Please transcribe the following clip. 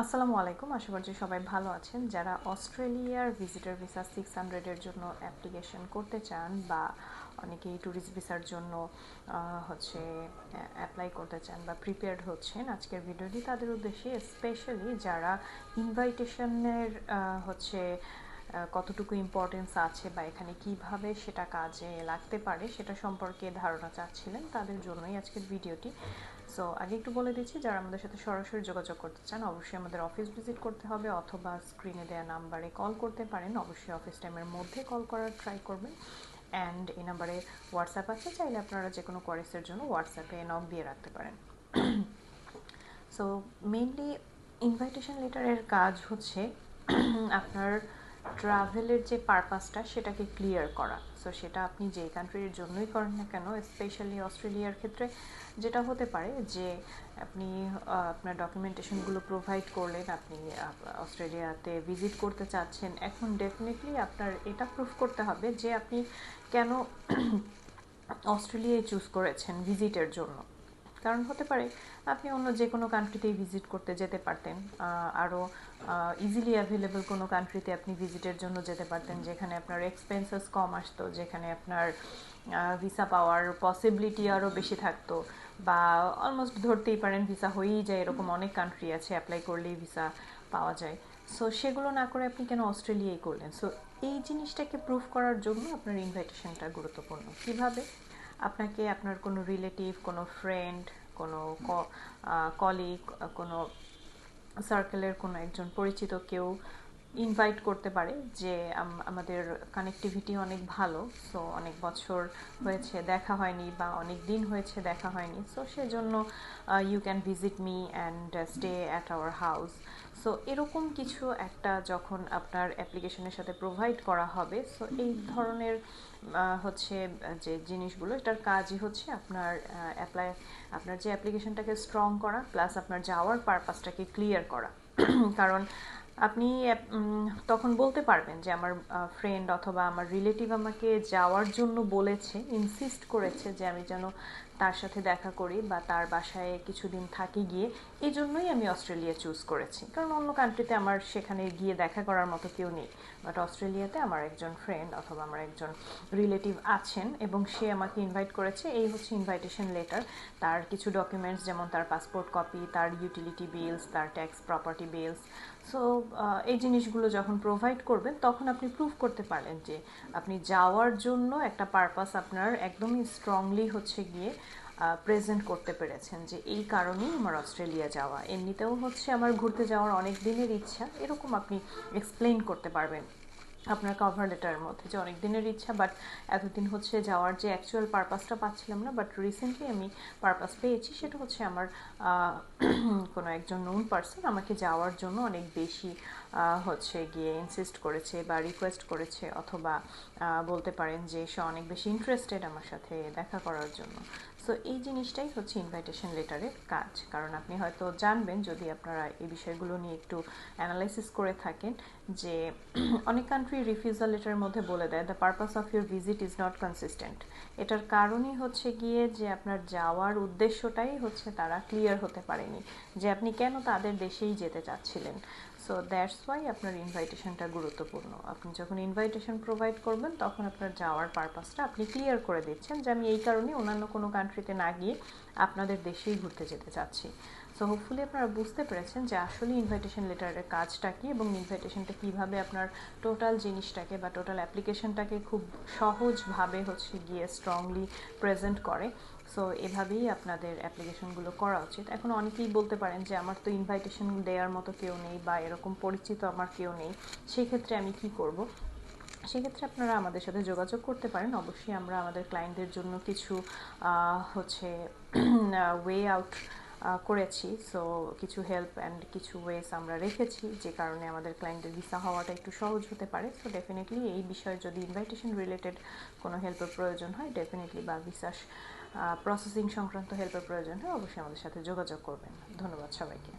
আসসালামু আলাইকুম। আশা করছি সবাই ভালো আছেন। যারা অস্ট্রেলিয়ার ভিজিটার ভিসা সিক্স হান্ড্রেডের জন্য অ্যাপ্লিকেশন করতে চান বা অনেকেই ট্যুরিস্ট ভিসার জন্য হচ্ছে অ্যাপ্লাই করতে চান বা প্রিপেয়ার্ড হচ্ছেন আজকের ভিডিওটি তাদের উদ্দেশ্যে স্পেশালি যারা ইনভাইটেশনের হচ্ছে কতটুকু ইম্পর্টেন্স আছে বা এখানে কীভাবে সেটা কাজে লাগতে পারে সেটা সম্পর্কে ধারণা চাচ্ছিলেন তাদের জন্যই আজকের ভিডিওটি। সো আগে একটু বলে দিচ্ছি, যারা আমাদের সাথে সরাসরি যোগাযোগ করতে চান, অবশ্যই আমাদের অফিস ভিজিট করতে হবে অথবা স্ক্রিনে দেওয়া নাম্বারে কল করতে পারেন। অবশ্যই অফিস টাইমের মধ্যে কল করার ট্রাই করবেন। অ্যান্ড এই নাম্বারে হোয়াটসঅ্যাপ আছে, চাইলে আপনারা যে কোনো কোয়ারিসের জন্য হোয়াটসঅ্যাপে নক দিয়ে রাখতে পারেন। সো মেইনলি ইনভাইটেশন লেটারের কাজ হচ্ছে, আপনার ট্রাভেলের যে পারপাসটা সেটাকে ক্লিয়ার করা। সো সেটা আপনি যেই কান্ট্রির জন্যই করেন না কেন স্পেশালি অস্ট্রেলিয়ার ক্ষেত্রে যেটা হতে পারে যে আপনি আপনার ডকুমেন্টেশনগুলো প্রোভাইড করলেন, আপনি অস্ট্রেলিয়াতে ভিজিট করতে চাচ্ছেন, এখন ডেফিনেটলি আপনার এটা প্রুফ করতে হবে যে আপনি কেন অস্ট্রেলিয়ায় চুজ করেছেন ভিজিটের জন্য। কারণ হতে পারে আপনি অন্য যে কোনো কান্ট্রিতেই ভিজিট করতে যেতে পারতেন। আরও ইজিলি অ্যাভেলেবল কোনো কান্ট্রিতে আপনি ভিজিটের জন্য যেতে পারতেন, যেখানে আপনার এক্সপেন্সেস কম আসতো, যেখানে আপনার ভিসা পাওয়ার পসিবিলিটি আরও বেশি থাকতো বা অলমোস্ট ধরতেই পারেন ভিসা হয়েই যায়, এরকম অনেক কান্ট্রি আছে অ্যাপ্লাই করলেই ভিসা পাওয়া যায়। সো সেগুলো না করে আপনি কেন অস্ট্রেলিয়ায় করলেন? সো এই জিনিসটাকে প্রুফ করার জন্য আপনার ইনভাইটেশনটা গুরুত্বপূর্ণ। কীভাবে? আপনাকে আপনার কোনো রিলেটিভ কোনো ফ্রেন্ড কোনো কলিগ কোনো সার্কেলের কোনো একজন পরিচিত কেউ ইনভাইট করতে পারে যে আমাদের কানেক্টিভিটি অনেক ভালো সো অনেক বছর হয়েছে, দেখা হয়নি বা অনেক দিন হয়েছে, দেখা হয়নি সো সেজন্য you can visit me and stay at our house so এরকম কিছু একটা যখন আপনার অ্যাপ্লিকেশনের সাথে প্রোভাইড করা হবে সো এই ধরনের হচ্ছে, যে জিনিসগুলো, এটার কাজই হচ্ছে আপনার অ্যাপ্লাই আপনার যে অ্যাপ্লিকেশনটাকে স্ট্রং করা প্লাস আপনার যাওয়ার পারপাসটাকে ক্লিয়ার করা। কারণ আপনি তখন বলতে পারবেন যে আমার ফ্রেন্ড অথবা আমার রিলেটিভ আমাকে যাওয়ার জন্য বলেছে ইনসিস্ট করেছে যে আমি যেন তার সাথে দেখা করি বা তার বাসায় কিছুদিন থাকি গিয়ে, এই জন্যই আমি অস্ট্রেলিয়া চুজ করেছি। কারণ অন্য কান্ট্রিতে আমার সেখানে গিয়ে দেখা করার মতো কেউ নেই। বাট অস্ট্রেলিয়াতে আমার একজন ফ্রেন্ড অথবা আমার একজন রিলেটিভ আছেন এবং সে আমাকে ইনভাইট করেছে। এই হচ্ছে ইনভাইটেশন লেটার তার কিছু ডকুমেন্টস যেমন তার পাসপোর্ট কপি তার ইউটিলিটি বিলস তার ট্যাক্স প্রপার্টি বিলস সো এই জিনিসগুলো যখন প্রোভাইড করবেন, তখন আপনি প্রুভ করতে পারেন যে আপনি যাওয়ার জন্য একটা পারপাস আপনার একদমই স্ট্রংলি হচ্ছে গিয়ে প্রেজেন্ট করতে পেরেছেন যে এই কারণেই আমার অস্ট্রেলিয়া যাওয়া। এমনিতেও হচ্ছে আমার ঘুরতে যাওয়ার অনেক দিনের ইচ্ছা, এরকম আপনি এক্সপ্লেন করতে পারবেন আপনার কভার লেটারের মধ্যে যে অনেক দিনের ইচ্ছা বাট এতদিন হচ্ছে যাওয়ার যে অ্যাকচুয়াল পারপাসটা পাচ্ছিলাম না বাট রিসেন্টলি আমি পারপাস পেয়েছি, সেটা হচ্ছে আমার কোনো একজন নোন পার্সন আমাকে যাওয়ার জন্য অনেক বেশি হচ্ছে গিয়ে ইনসিস্ট করেছে বা রিকোয়েস্ট করেছে, অথবা বলতে পারেন যে সে অনেক বেশি ইন্টারেস্টেড আমার সাথে দেখা করার জন্য। সো এই জিনিসটাই হচ্ছে ইনভাইটেশন লেটারের কাজ। কারণ আপনি হয়তো জানবেন, যদি আপনারা এই বিষয়গুলো নিয়ে একটু অ্যানালাইসিস করে থাকেন, যে অনেক কান্ট্রি রিফিউজাল লেটারের মধ্যে বলে দেয় the purpose of your visit is not consistent এটার কারণই হচ্ছে গিয়ে যে আপনার যাওয়ার উদ্দেশ্যটাই হচ্ছে তারা ক্লিয়ার হতে পারেনি, যে আপনি কেন তাদের দেশেই যেতে চাচ্ছিলেন। সো দ্যাটস ওয়াই আপনার ইনভাইটেশনটা গুরুত্বপূর্ণ। আপনি যখন ইনভাইটেশন প্রোভাইড করবেন, তখন আপনার যাওয়ার পারপাসটা আপনি ক্লিয়ার করে দিচ্ছেন যে আমি এই কারণে অন্যান্য কোনো কান্ট্রিতে না গিয়ে আপনাদের দেশেই ঘুরতে যেতে চাচ্ছি। সো হোপফুলি আপনারা বুঝতে পেরেছেন যে আসলে ইনভাইটেশন লেটারের কাজটা কী এবং ইনভাইটেশনটা কীভাবে আপনার টোটাল জিনিসটাকে বা টোটাল অ্যাপ্লিকেশনটাকে খুব সহজভাবে হচ্ছে গিয়ে স্ট্রংলি প্রেজেন্ট করে। সো এভাবেই আপনাদের অ্যাপ্লিকেশনগুলো করা উচিত। এখন অনেকেই বলতে পারেন যে, আমার তো ইনভাইটেশন দেওয়ার মতো কেউ নেই বা এরকম পরিচিত আমার কেউ নেই। সেক্ষেত্রে আমি কি করব? সেক্ষেত্রে আপনারা আমাদের সাথে যোগাযোগ করতে পারেন। অবশ্যই আমরা আমাদের ক্লায়েন্টদের জন্য কিছু হচ্ছে ওয়ে আউট করেছি। সো কিছু হেল্প অ্যান্ড কিছু ওয়েস আমরা রেখেছি, যে কারণে আমাদের ক্লায়েন্টের ভিসা হওয়াটা একটু সহজ হতে পারে। সো ডেফিনেটলি এই বিষয়ে যদি ইনভাইটেশন রিলেটেড কোনো হেল্পের প্রয়োজন হয় ডেফিনেটলি বা ভিসা প্রসেসিং সংক্রান্ত হেল্পের প্রয়োজন হয়, অবশ্যই আমাদের সাথে যোগাযোগ করবেন। ধন্যবাদ সবাইকে।